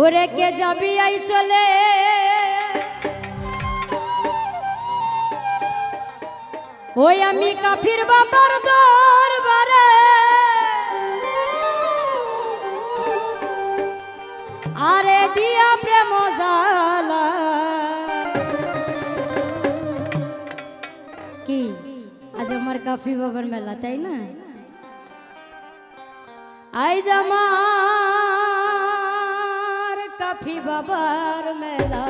ওরে কে যাবি আই চলে? ওই আমি কাফির বাবার দরবারে। আরে দিয়া প্রেম জালা কি? আজ আমার কাফি বাবার মেলা, তাই না? আই কাফি বাবার মেলা।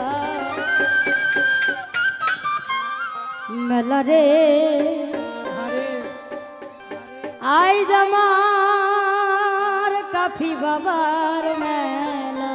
মেলা রে। আই জামার কাফি বাবার মেলা।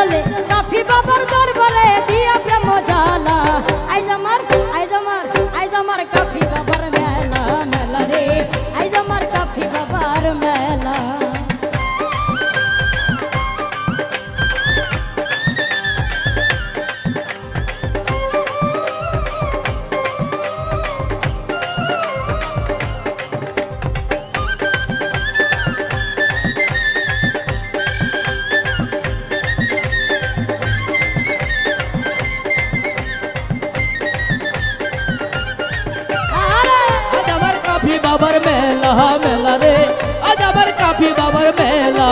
চলে কাফি বাবার দরবারে দিয়া কাপি বাবার মেলা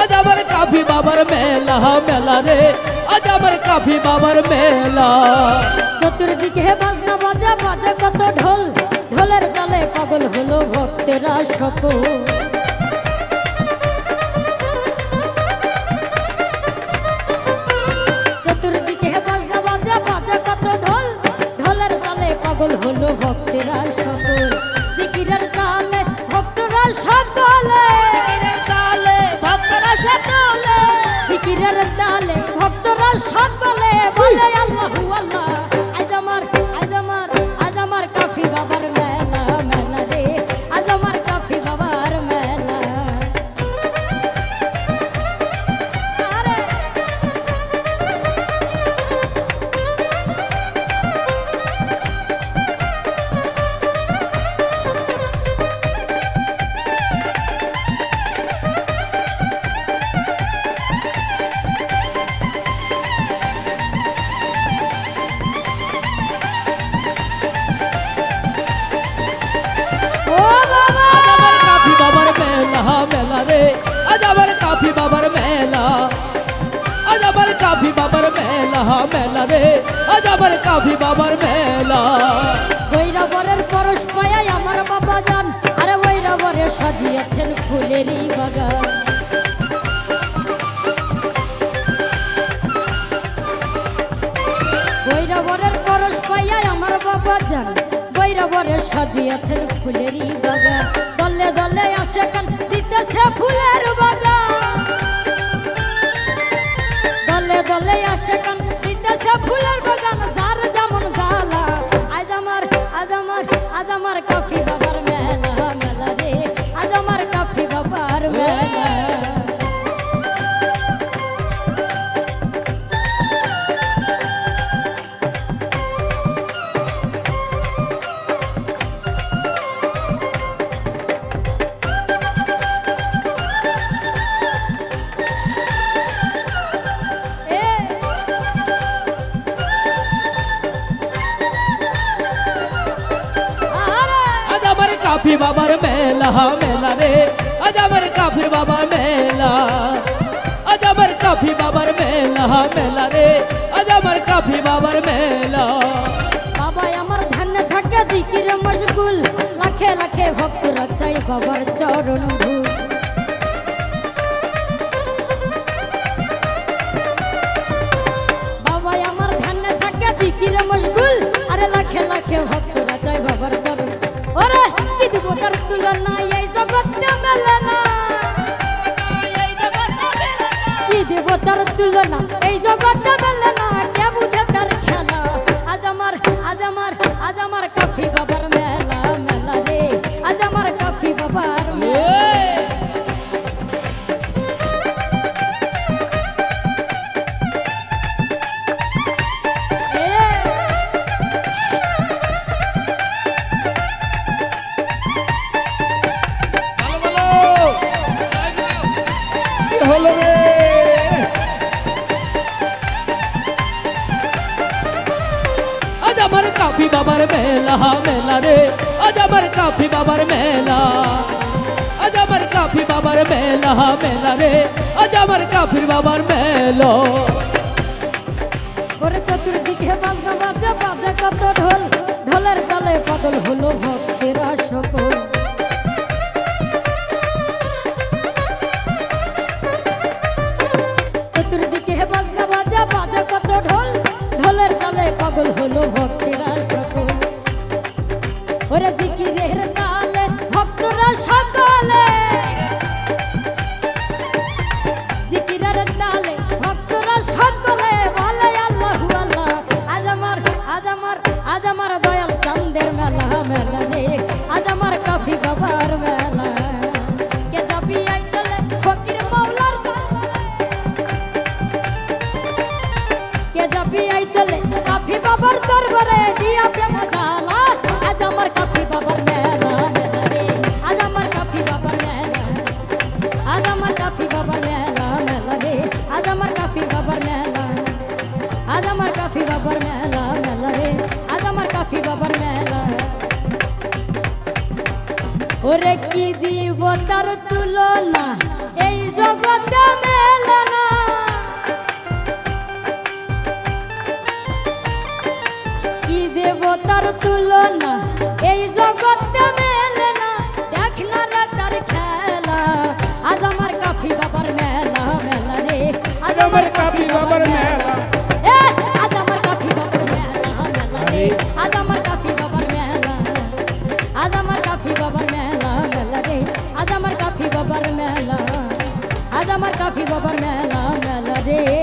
আজ আমার কাপি বাবার মেলা মেলা রে আজ আমার কাপি বাবার মেলা চতুর্দিকে বাজনা বাজা বাজা কত ঢোল ঢোলের তালে পাগল হলো ভক্তেরা সকল চতুর্দিকে বাজনা বাজা বাজা কত ঢোল ঢোলের তালে পাগল হলো ভক্তেরা সকল জিকিরের তালে আজ কাফি বাবার মেলা। আজ কাফি বাবার মেলা মেলা রে। আজ কাফি বাবার মেলা। বৈরাবরের পরশ পায়াই আমার বাবা যান, আরে বৈরাবরে সাজিয়েছেন ফুলেরই বাগান। বৈরাবরের পরশ পাইয়াই আমার বাবা যান বৈরাবরে সাজিয়েছেন ফুলেরই বাগান। দলে দলে আসে কান দিতেছে ফুলের বাগান। বাবার মেলা মেলা রে। আজ আমার কাফির বাবার মেলা। আজ আমার কাফি বাবার মেলা মেলা রে। আজ আমার কাফি বাবার মেলা। বাবা আমার ধ্যান থাকে, জিকিরে মশগুল। লাখে লাখে ভক্ত রচাই বাবার চরণ ধূল। দেবতার তুলনা, এই জগতে মেলে না। কি দেবতার তুলনা, এই জগতে মেলে না। কে বুঝে তার খেলা? আজ আমার আজ আমার আজ আমার কাফি বাবার কাফি বাবার মেলা মেলা রে। আজ আমার কাফি বাবার মেলা। আজ আমার কাফি বাবার মেলা মেলা রে। আজ আমার কাফির বাবার মেলা। ওরে চতুর্দিকে বাজনা বাজা বাজা কত ঢোল। ঢোলের তালে পাগল হলো ভক্তেরা সকল। আই চলে, কাফি বাবার দরবারে দিয়া প্রেম জালা আজ আমার কাফি বাবার মেলা মেলা রে। আজ আমার কাফি বাবার মেলা আজ আমার কাফি বাবার মেলা মেলা রে। আজ আমার কাফি বাবার মেলা, আজ আমার কাফি বাবার মেলা মেলা রে। আজ আমার কাফি বাবার মেলা। ওরে কি দিব তার তুলনা? এই জগতে এই জগতে মেলে না। দেখ না খেলা আজ আমার কাফি বাবার মেলা মেলা রে। আজ আমার কাফি বাবার মেলা। আজ আমার কাফি বাবার মেলা মেলা রে। আজ আমার কাফি বাবার মেলা আজ আমার কাফি বাবার মেলা মেলা রে। আজ আমার কাফি বাবার মেলা আজ আমার কাফি বাবার মেলা মেলা রে।